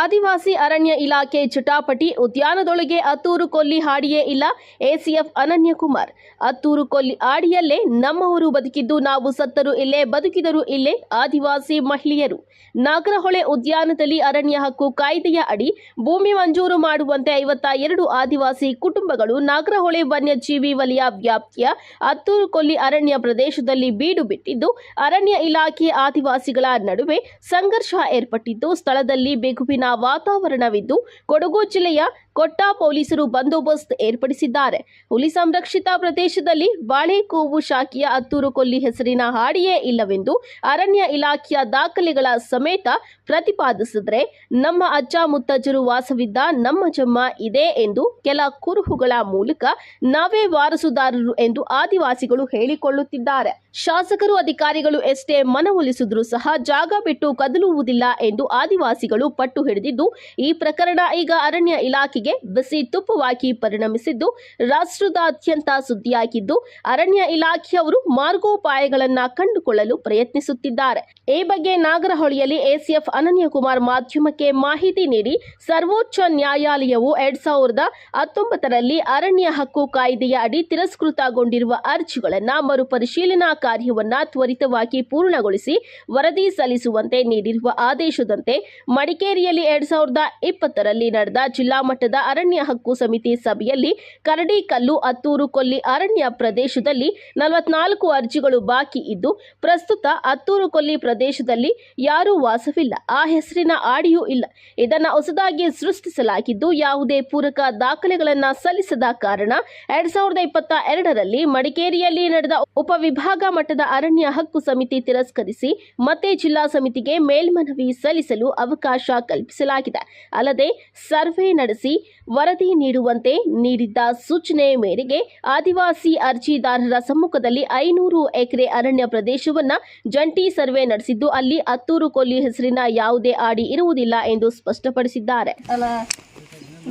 ಆದಿವಾಸಿ ಅರಣ್ಯ ಇಲಾಖೆ ಚಟಾಪಟಿ ಉದ್ಯಾನದೊಳಗೆ ಅತ್ತೂರು ಕೊಲ್ಲಿ ಹಾಡಿಯೇ ಇಲ್ಲ. ಎಸಿಎಫ್ ಅನನ್ಯಕುಮಾರ್. ಅತ್ತೂರು ಕೊಲ್ಲಿ ಆಡಿಯಲ್ಲೇ ನಮ್ಮವರು ಬದುಕಿದ್ದು ನಾವು ಸತ್ತರು ಇಲ್ಲೇ, ಬದುಕಿದರು ಇಲ್ಲೇ ಆದಿವಾಸಿ ಮಹಿಳೆಯರು. ನಾಗರಹೊಳೆ ಉದ್ಯಾನದಲ್ಲಿ ಅರಣ್ಯ ಹಕ್ಕು ಕಾಯ್ದೆಯ ಅಡಿ ಭೂಮಿ ಮಂಜೂರು ಮಾಡುವಂತೆ ಐವತ್ತ ಎರಡು ಆದಿವಾಸಿ ಕುಟುಂಬಗಳು ನಾಗರಹೊಳೆ ವನ್ಯಜೀವಿ ವಲಯ ವ್ಯಾಪ್ತಿಯ ಅತ್ತೂರು ಕೊಲ್ಲಿ ಅರಣ್ಯ ಪ್ರದೇಶದಲ್ಲಿ ಬೀಡು ಬಿಟ್ಟಿದ್ದು, ಅರಣ್ಯ ಇಲಾಖೆ ಆದಿವಾಸಿಗಳ ನಡುವೆ ಸಂಘರ್ಷ ಏರ್ಪಟ್ಟಿದ್ದು, ಸ್ಥಳದಲ್ಲಿ ಬಿಗುವಿನ ವಾತಾವರಣವಿದ್ದು ಕೊಡಗು ಜಿಲ್ಲೆಯ ಕೊಟ್ಟ ಪೊಲೀಸರು ಬಂದೋಬಸ್ತ್ ಏರ್ಪಡಿಸಿದ್ದಾರೆ. ಹುಲಿ ಸಂರಕ್ಷಿತ ಪ್ರದೇಶದಲ್ಲಿ ಬಾಳೆಕೋವು ಶಾಖೆಯ ಅತ್ತೂರು ಕೊಲ್ಲಿ ಹೆಸರಿನ ಹಾಡಿಯೇ ಇಲ್ಲವೆಂದು ಅರಣ್ಯ ಇಲಾಖೆಯ ದಾಖಲೆಗಳ ಸಮೇತ ಪ್ರತಿಪಾದಿಸಿದ್ರೆ, ನಮ್ಮ ಅಜ್ಜ ಮುತ್ತಜ್ಜರು ವಾಸವಿದ್ದ ನಮ್ಮ ಜಮ್ಮ ಇದೆ ಎಂದು ಕೆಲ ಕುರುಹುಗಳ ಮೂಲಕ ನಾವೇ ವಾರಸುದಾರರು ಎಂದು ಆದಿವಾಸಿಗಳು ಹೇಳಿಕೊಳ್ಳುತ್ತಿದ್ದಾರೆ. ಶಾಸಕರು, ಅಧಿಕಾರಿಗಳು ಎಷ್ಟೇ ಮನವೊಲಿಸಿದ್ರೂ ಸಹ ಜಾಗ ಬಿಟ್ಟು ಕದಲುವುದಿಲ್ಲ ಎಂದು ಆದಿವಾಸಿಗಳು ಪಟ್ಟು ಹಿಡಿದಿದ್ದು, ಈ ಪ್ರಕರಣ ಈಗ ಅರಣ್ಯ ಇಲಾಖೆಗೆ ಬಿಸಿ ತುಪ್ಪವಾಗಿ ಪರಿಣಮಿಸಿದ್ದು, ರಾಷ್ಟ್ರದಾದ್ಯಂತ ಸುದ್ದಿಯಾಗಿದ್ದು, ಅರಣ್ಯ ಇಲಾಖೆಯವರು ಮಾರ್ಗೋಪಾಯಗಳನ್ನು ಕಂಡುಕೊಳ್ಳಲು ಪ್ರಯತ್ನಿಸುತ್ತಿದ್ದಾರೆ. ಈ ಬಗ್ಗೆ ನಾಗರಹೊಳಿಯಲ್ಲಿ ಎಸಿಎಫ್ ಅನನ್ಯಕುಮಾರ್ ಮಾಧ್ಯಮಕ್ಕೆ ಮಾಹಿತಿ ನೀಡಿ, ಸರ್ವೋಚ್ಚ ನ್ಯಾಯಾಲಯವು ಎರಡ್ ಸಾವಿರದ ಹತ್ತೊಂಬತ್ತರಲ್ಲಿ ಅರಣ್ಯ ಹಕ್ಕು ಕಾಯ್ದೆಯ ಅಡಿ ತಿರಸ್ಕೃತಗೊಂಡಿರುವ ಅರ್ಜಿಗಳನ್ನ ಮರುಪರಿಶೀಲನಾ ಕಾರ್ಯವನ್ನ ತ್ವರಿತವಾಗಿ ಪೂರ್ಣಗೊಳಿಸಿ, ವರದಿ ಸಲ್ಲಿಸುವಂತೆ ನೀಡಿರುವ ಆದೇಶದಂತೆ ಮಡಿಕೇರಿಯಲ್ಲಿ ಎರಡ್ ಸಾವಿರದ ಇಪ್ಪತ್ತರಲ್ಲಿ ನಡೆದ ಜಿಲ್ಲಾ ಮಟ್ಟದ ಅರಣ್ಯ ಹಕ್ಕು ಸಮಿತಿ ಸಭೆಯಲ್ಲಿ ಕರಡಿಕಲ್ಲು ಅತ್ತೂರು, ಕೊಲ್ಲಿ ಅರಣ್ಯ ಪ್ರದೇಶದಲ್ಲಿ ನಲವತ್ನಾಲ್ಕು ಅರ್ಜಿಗಳು ಬಾಕಿ ಇದ್ದು, ಪ್ರಸ್ತುತ ಅತ್ತೂರು, ಕೊಲ್ಲಿ ಪ್ರದೇಶದಲ್ಲಿ ಯಾರೂ ವಾಸವಿಲ್ಲ. ಆ ಹೆಸರಿನ ಆಡಿಯೂ ಇಲ್ಲ. ಇದನ್ನು ಹೊಸದಾಗಿ ಸೃಷ್ಟಿಸಲಾಗಿದ್ದು, ಯಾವುದೇ ಪೂರಕ ದಾಖಲೆಗಳನ್ನು ಸಲ್ಲಿಸದ ಕಾರಣ ಎರಡ್ ಸಾವಿರದ ಇಪ್ಪತ್ತ ಎರಡರಲ್ಲಿ ಮಡಿಕೇರಿಯಲ್ಲಿ ನಡೆದ ಉಪವಿಭಾಗ ಮಟ್ಟದ ಅರಣ್ಯ ಹಕ್ಕು ಸಮಿತಿ ತಿರಸ್ಕರಿಸಿ ಮತ್ತೆ ಜಿಲ್ಲಾ ಸಮಿತಿಗೆ ಮೇಲ್ಮನವಿ ಸಲ್ಲಿಸಲು ಅವಕಾಶ ಕಲ್ಪಿಸಲಾಗಿದೆ. ಅಲ್ಲದೆ ಸರ್ವೆ ನಡೆಸಿ ವರದಿ ನೀಡುವಂತೆ ನೀಡಿದ್ದ ಸೂಚನೆ ಮೇರೆಗೆ ಆದಿವಾಸಿ ಅರ್ಜಿದಾರರ ಸಮ್ಮುಖದಲ್ಲಿ ಐನೂರು ಎಕರೆ ಅರಣ್ಯ ಪ್ರದೇಶವನ್ನ ಜಂಟಿ ಸರ್ವೆ ನಡೆಸಿದ್ದು, ಅಲ್ಲಿ ಅತ್ತೂರು ಕೊಲ್ಲಿ ಹೆಸರಿನ ಯಾವುದೇ ಆಡಿ ಇರುವುದಿಲ್ಲ ಎಂದು ಸ್ಪಷ್ಟಪಡಿಸಿದ್ದಾರೆ.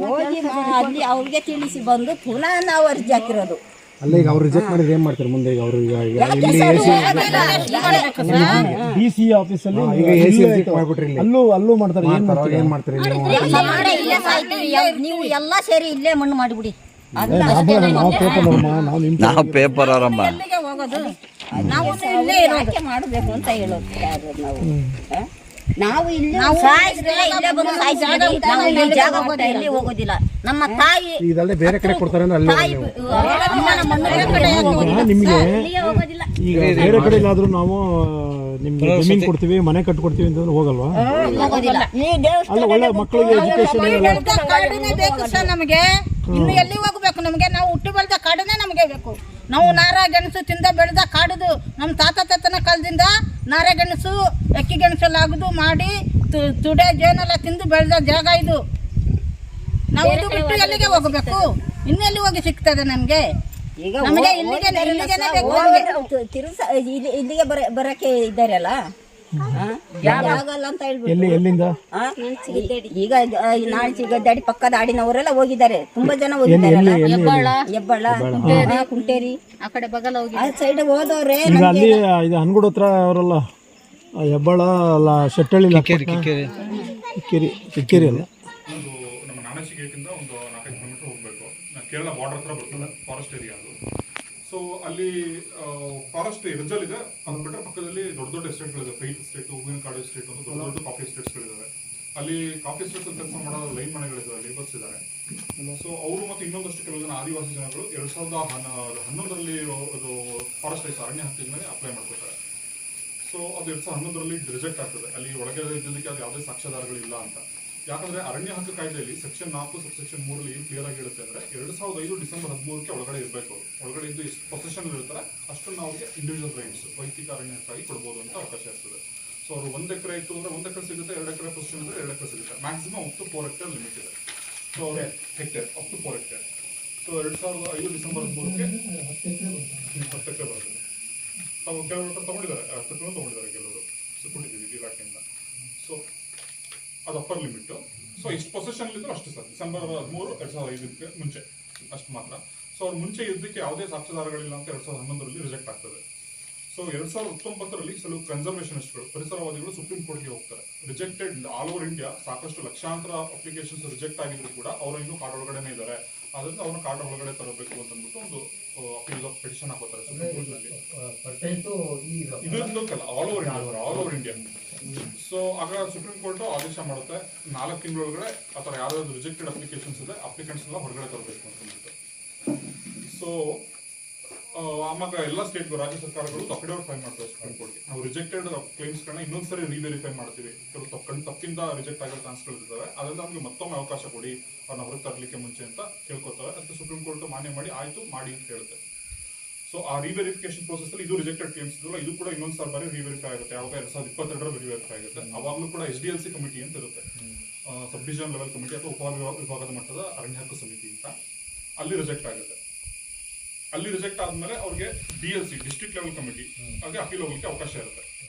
ಹೋಗಿ ಅಲ್ಲಿ ಅವ್ರಿಗೆ ತಿಳಿಸಿ ಬಂದು ಪುನಃ ನಾವು ಅರ್ಜಿ ಹಾಕಿರೋದು. ಅಲ್ಲ ಈಗ ಅವ್ರು ರಿಜೆಕ್ಟ್ ಮಾಡಿದ್ರೆ ಏನ್ ಮಾಡ್ತಾರೆ ಮುಂದೆ? ಈಗ ಅವ್ರು ಈಗ ಇಲ್ಲಿ ಡಿ ಸಿ ಆಫೀಸಲ್ಲಿ ಈಗ AC ರಿಜೆಕ್ಟ್ ಮಾಡ್ಬಿಟ್ರಿ ಇಲ್ಲಿ. ಅಲ್ಲೂ ಅಲ್ಲೂ ಮಾಡ್ತಾರೆ. ಏನ್ ಮಾಡ್ತಾರೆ ಏನ್ ಮಾಡ್ತಾರೆ ನೀವು? ಎಲ್ಲ ಮಾಡಿ ಇಲ್ಲೇ ಸಾಯ್ತೀವಿ. ಎಲ್- ನೀವು ಎಲ್ಲ ಸೇರಿ ಇಲ್ಲೇ ಮಣ್ಣು ಮಾಡಿಬಿಡಿ. ಅಲ್ಲ ನಾವು ಪೇಪರ್ ನಾವು ನಿಮ್ ನಾವು ಪೇಪರ್ ಅವರಮ್ಮ. ಹೋಗೋದು? ನಾವು ಇಲ್ಲೇ ಮಾಡಬೇಕು ಅಂತ ಹೇಳೋದು ಯಾರು ನಾವು? ಹ? ನಾವು ಇಲ್ಲಿ ಸಾಯಿಸಿದ್ರೆ ಇಲ್ಲೇ ಬಂದು ಸಾಯಿಸ್ಬಿಡಿ. ನಾವು ಈ ಜಾಗ ಬಿಟ್ಟು ಎಲ್ಲಿ ಹೋಗೋದಿಲ್ಲ. ನಮ್ಮ ತಾಯಿ ಇದಲ್ಲದೆ ಬೇರೆ ಕಡೆ ಕೊಡ್ತಾರೆ ಅಂದ್ರೆ ಅಲ್ಲೇ ತಾಯಿ ನೀವು ಕಡೆ ಹೋಗೋದಿಲ್ಲ. ನಿಮ್ಗೆ ಇಲ್ಲಿಗೆ ಹೋಗೋದಿಲ್ಲ. ಈಗ ಬೇರೆ ಕಡೆ ಎಲ್ಲಾದ್ರೂ ನಾವು ನಿಮ್ಗೆ ಜಮೀನ್ ಕೊಡ್ತೀವಿ ಮನೆ ಕಟ್ಕೊಡ್ತೀವಿ ಅಂತಂದ್ರೆ ಹೋಗಲ್ವಾ? ಹೋಗೋದಿಲ್ಲ. ಈ ದೇವಸ್ಥಾನ ಅಲ್ಲ ಒಳ್ಳೆ ಮಕ್ಕಳಿಗೆ ಎಜುಕೇಶನ್ ಬೆಳ್ದ ಕಾಡನೇ ಬೇಕು ಸರ್ ನಮಗೆ. ಇನ್ನು ಎಲ್ಲಿ ಹೋಗ್ಬೇಕು ನಮಗೆ? ನಾವು ಹುಟ್ಟಿ ಬೆಳೆದ ಕಾಡನೇ ನಮಗೆ ಬೇಕು. ನಾವು ನಾರ ಗೆಣಸು ತಿಂದ ಬೆಳೆದ ಕಾಡುದು. ನಮ್ಮ ತಾತ ತಾತನ ಕಾಲದಿಂದ ನಾರ ಗೆಣಸು ಅಕ್ಕಿ ಗೆಣಸೆಲ್ಲ ಅಗದು ಮಾಡಿ ತುಡೆ ಜೇನೆಲ್ಲ ತಿಂದು ಬೆಳೆದ ಜಾಗ ಇದು. ನಾವು ಇದು ಬಿಟ್ಟು ಎಲ್ಲಿಗೆ ಹೋಗಬೇಕು? ಇನ್ನೆಲ್ಲಿ ಹೋಗಿ ಸಿಗ್ತದೆ ನಮ್ಗೆ? ಈಗ ನಮಗೆ ಇಲ್ಲಿಗೆ ಇಲ್ಲಿಗೆ ಬರ ಬರಕ್ಕೆ ಇದ್ದಾರಲ್ಲ ಆಗಲ್ಲ ಅಂತ ಹೇಳ್ಬಿಟ್ಟು. ಎಲ್ಲಿ ಎಲ್ಲಿಂದ? ಈಗ ನಾಳೆ ಪಕ್ಕದ ಆಡಿನವರೆಲ್ಲ ಹೋಗಿದ್ದಾರೆ. ತುಂಬಾ ಜನ ಹೋಗಿದ್ದಾರೆ ಹೆಬ್ಬಾಳ ಹೆಬ್ಬಳ ಕುಂಟೇರಿ. ಆ ಕಡೆ ಬಗಲ ಹೋಗಿ. ಆ ಸೈಡ್ ಹೋದವ್ರೆ ಈಗ ಅಲ್ಲಿ ಇದು ಹತ್ರ ಅವರಲ್ಲ ಹೆಬ್ಬಾಳ ಅಲ್ಲ ಶೆಟ್ಟಳ್ಳಿ ಕಿಕ್ಕೇರಿ ಕಿಕ್ಕೇರಿ. ಕಿಕ್ಕೇರಿ ಅಲ್ಲ. ನಮ್ಮ ನಾಣಸಿಗೇಟಿಂದ ಒಂದು ನಾಲ್ಕೈದು ಕಿಲೋಮೀಟರ್ ಹೋಗಬೇಕು. ಕೇರಳ ಬಾರ್ಡರ್ ಹತ್ರ ಬರ್ತದೆ ಫಾರೆಸ್ಟ್ ಏರಿಯಾ ಅದು. ಸೊ ಅಲ್ಲಿ ಫಾರೆಸ್ಟ್ ಹೆಜ್ಜಲ್ ಇದೆ. ಅದು ಬಿಟ್ಟರೆ ಪಕ್ಕದಲ್ಲಿ ದೊಡ್ಡ ದೊಡ್ಡ ಎಸ್ಟೇಟ್ಗಳಿದೆ ಫೈಟ್ ಎಸ್ಟೇಟ್ ಹೂವಿನ ಕಾಡು ಎಸ್ಟೇಟ್ ಅಂತ ದೊಡ್ಡ ದೊಡ್ಡ ಕಾಫಿ ಎಸ್ಟೇಟ್ಸ್ಗಳಿದ್ದಾವೆ ಅಲ್ಲಿ ಕಾಫಿ ಎಸ್ಟೇಟ್ ಕೆಲಸ ಮಾಡೋ ಲೈನ್ ಮನೆಗಳಿದ್ದಾವೆ ಲೇಬರ್ಸ್ ಇದ್ದಾರೆ ಸೊ ಅವರು ಮತ್ತು ಇನ್ನೊಂದಷ್ಟು ಕೆಲವು ಜನ ಆದಿವಾಸಿ ಜನಗಳು ಎರಡು ಸಾವಿರದ ಹನ್ನ- ಹನ್ನೊಂದರಲ್ಲಿ ಅದು ಫಾರೆಸ್ಟ್ ರೈಸ್ ಅರಣ್ಯ ಹಕ್ಕಿನ ಮೇಲೆ ಅಪ್ಲೈ ಮಾಡ್ಕೊತಾರೆ. ಸೊ ಅದು ಎರಡು ಸಾವಿರದ ಹನ್ನೊಂದರಲ್ಲಿ ರಿಜೆಕ್ಟ್ ಆಗ್ತದೆ. ಅಲ್ಲಿ ಒಳಗೆ ಇದ್ದದಕ್ಕೆ ಅದು ಯಾವುದೇ ಸಾಕ್ಷ್ಯಾಧಾರಗಳಿಲ್ಲ ಅಂತ. ಯಾಕಂದ್ರೆ ಅರಣ್ಯ ಹಕ್ಕು ಕಾಯ್ದೆಯಲ್ಲಿ ಸೆಕ್ಷನ್ ನಾಲ್ಕು ಸಬ್ ಸೆಕ್ಷನ್ ಮೂರಲ್ಲಿ ಏನು ಕ್ಲಿಯರ್ ಆಗಿ ಹೇಳುತ್ತೆ ಅಂದ್ರೆ ಎರಡು ಸಾವಿರದ ಐದು ಡಿಸೆಂಬರ್ ಹದಿಮೂರಕ್ಕೆ ಒಳಗಡೆ ಇರಬೇಕು ಅವರು. ಒಳಗಡೆ ಇದ್ದು ಎಷ್ಟು ಪೊಸೆಷನ್ ಇರ್ತಾರೆ ಅಷ್ಟನ್ನು ನಾವು ಇಂಡಿವಿಜುವಲ್ ರೈಟ್ಸ್ ವೈಯಕ್ತಿಕ ಅರಣ್ಯ ಹಕ್ಕಾಗಿ ಕೊಡ್ಬೋದು ಅಂತ ಅವಕಾಶ ಇರ್ತದೆ. ಸೊ ಅವರು ಒಂದು ಎಕರೆ ಇತ್ತು ಅಂದ್ರೆ ಒಂದು ಎಕರೆ ಸಿಗುತ್ತೆ ಎರಡು ಎಕರೆ ಪೊಸೆಷನ್ ಇದ್ರೆ ಎರಡು ಎಕರೆ ಸಿಗುತ್ತೆ. Maximum up to four hectare limit ಇದೆ. So hectare up to four hectare so ಎರಡು ಸಾವಿರದ ಐದು ಡಿಸೆಂಬರ್ ಹದಿಮೂರಕ್ಕೆ ಹತ್ತು ಎಕರೆ ಬರ್ತದೆ. ತಾವು ಕೆಲವರು ತಗೊಂಡಿದ್ದಾರೆ ಹತ್ತು ಎಕರೆ ತಗೊಂಡಿದ್ದಾರೆ ಕೆಲವರು ಸೊ ಕೊಟ್ಟಿದ್ದೀವಿ ಇಲಾಖೆಯಿಂದ. ಸೊ ಅದು ಅಪ್ಪರ್ ಲಿಮಿಟ್ ಸೊ ಎಷ್ಟು ಪೊಸೆಷನ್ ಇದ್ರು ಅಷ್ಟು ಸರ್. ಡಿಸೆಂಬರ್ ಹದಿಮೂರು ಎರಡ್ ಸಾವಿರದ ಐದಕ್ಕೆ ಮುಂಚೆ. ಅಷ್ಟು ಮಾತ್ರ. ಸೊ ಅವ್ರು ಮುಂಚೆ ಇದ್ದಕ್ಕೆ ಯಾವುದೇ ಸಾಕ್ಷ್ಯದಾರಗಳಿಲ್ಲ ಅಂತ ಎರಡ್ ಸಾವಿರದ ಹನ್ನೊಂದರಲ್ಲಿ ರಿಜೆಕ್ಟ್ ಆಗ್ತದೆ. ಸೊ ಎರಡ್ ಸಾವಿರದ ಹತ್ತೊಂಬತ್ತರಲ್ಲಿ ಕೆಲವು ಕನ್ಸರ್ವೇಷನಿಸ್ಟ್ಗಳು ಪರಿಸರವಾದಿಗಳು ಸುಪ್ರೀಂ ಕೋರ್ಟ್ಗೆ ಹೋಗ್ತಾರೆ. ರಿಜೆಕ್ಟೆಡ್ ಆಲ್ ಓವರ್ ಇಂಡಿಯಾ ಸಾಕಷ್ಟು ಲಕ್ಷಾಂತರ ಅಪ್ಲಿಕೇಶನ್ಸ್ ರಿಜೆಕ್ಟ್ ಆಗಿದ್ರು ಕೂಡ ಅವರು ಇನ್ನೂ ಕಾರ್ಡ್ ಒಳಗಡೆನೆ ಇದ್ದಾರೆ. ಆದ್ರಿಂದ ಅವ್ರನ್ನ ಕಾರ್ಡ್ ಒಳಗಡೆ ತರಬೇಕು ಅಂತ ಅಂದ್ಬಿಟ್ಟು ಒಂದು ಅಪೀಲ್ ಆಫ್ ಪಿಟಿಷನ್ ಹಾಕೋತಾರೆ ಸುಪ್ರೀಂ ಕೋರ್ಟ್ನಲ್ಲಿ. ಇದೊಂದಕ್ಕಲ್ಲ all over India all over India so ಆಗ ಸುಪ್ರೀಂ ಕೋರ್ಟು ಆದೇಶ ಮಾಡುತ್ತೆ. ನಾಲ್ಕು ತಿಂಗಳೊಳಗಡೆ ಆ ಥರ ಯಾವ್ದಾದ್ರು ರಿಜೆಕ್ಟೆಡ್ ಅಪ್ಲಿಕೇಶನ್ಸ್ ಇದೆ ಅಪ್ಲಿಕೆಂಟ್ಸ್ ಎಲ್ಲ ಹೊರಗಡೆ ತರಬೇಕು ಅಂತ ಸೊ ಆವಾಗ ಎಲ್ಲ ಸ್ಟೇಟ್ಗಳು ರಾಜ್ಯ ಸರ್ಕಾರಗಳು ತಪ್ಪಡೆಯವ್ರು ಫೈಲ್ ಮಾಡ್ತಾರೆ ಸುಪ್ರೀಂ ಕೋರ್ಟ್ಗೆ ನಾವು ರಿಜೆಕ್ಟೆಡ್ ಕ್ಲೇಮ್ಸ್ಗಳನ್ನ ಇನ್ನೊಂದ್ಸರಿ ರೀವೆರಿಫೈ ಮಾಡ್ತೀವಿ. ಕೆಲವು ತಪ್ಪು ತಪ್ಪಿಂದ ರಿಜೆಕ್ಟ್ ಆಗೋ ಟ್ರಾನ್ಸ್ಫರ್ ಇರ್ತವೆ. ಅದರಿಂದ ನಮಗೆ ಮತ್ತೊಮ್ಮೆ ಅವಕಾಶ ಕೊಡಿ, ಅವ್ರನ್ನ ಹೊರಗೆ ತರಲಿಕ್ಕೆ ಮುಂಚೆ ಅಂತ ಕೇಳ್ಕೊತವೆ ಅದಕ್ಕೆ ಸುಪ್ರೀಂ ಕೋರ್ಟ್ ಮಾನ್ಯ ಮಾಡಿ, ಆಯ್ತು, ಮಾಡಿ ಅಂತ ಹೇಳುತ್ತೆ. ಸೊ ಆ ರಿವೆರಿಫಿಕೇಶನ್ ಪ್ರೋಸೆಸ್ ಅಲ್ಲಿ ಇದು ರಿಜೆಕ್ಟೆಡ್ ಕ್ಲೇಮ್ಸ್ ಇದಲ್ಲ ಇದು ಕೂಡ ಇನ್ನೊಂದ್ ಸಾರಿ ಬಾರಿ ರಿವೆರಿಫೈ ಆಗುತ್ತೆ. ಯಾವಾಗ ಎರಡ್ ಸಾವಿರದ ಇಪ್ಪತ್ತೆರಡರಲ್ಲಿ ರಿವೆರಿಫೈ ಆಗುತ್ತೆ. ಅವಾಗಲೂ ಕೂಡ H D L C committee ಅಂತ ಇರುತ್ತೆ. ಸಬ್ ಡಿವಿಷನ್ ಲೆವೆಲ್ ಕಮಿಟಿ ಅಥವಾ ಉಪವಿಭಾಗ ವಿಭಾಗದ ಮಟ್ಟದ ಅರಣ್ಯ ಹಕ್ಕು ಸಮಿತಿ ಅಂತ ಅಲ್ಲಿ ರಿಜೆಕ್ಟ್ ಆಗುತ್ತೆ. ಅಲ್ಲಿ ರಿಜೆಕ್ಟ್ ಆದ್ಮೇಲೆ ಅವ್ರಿಗೆ D L C district level committee ಹಾಗೆ ಅಪೀಲ್ ಹೋಗ್ಲಿಕ್ಕೆ ಅವಕಾಶ ಇರುತ್ತೆ.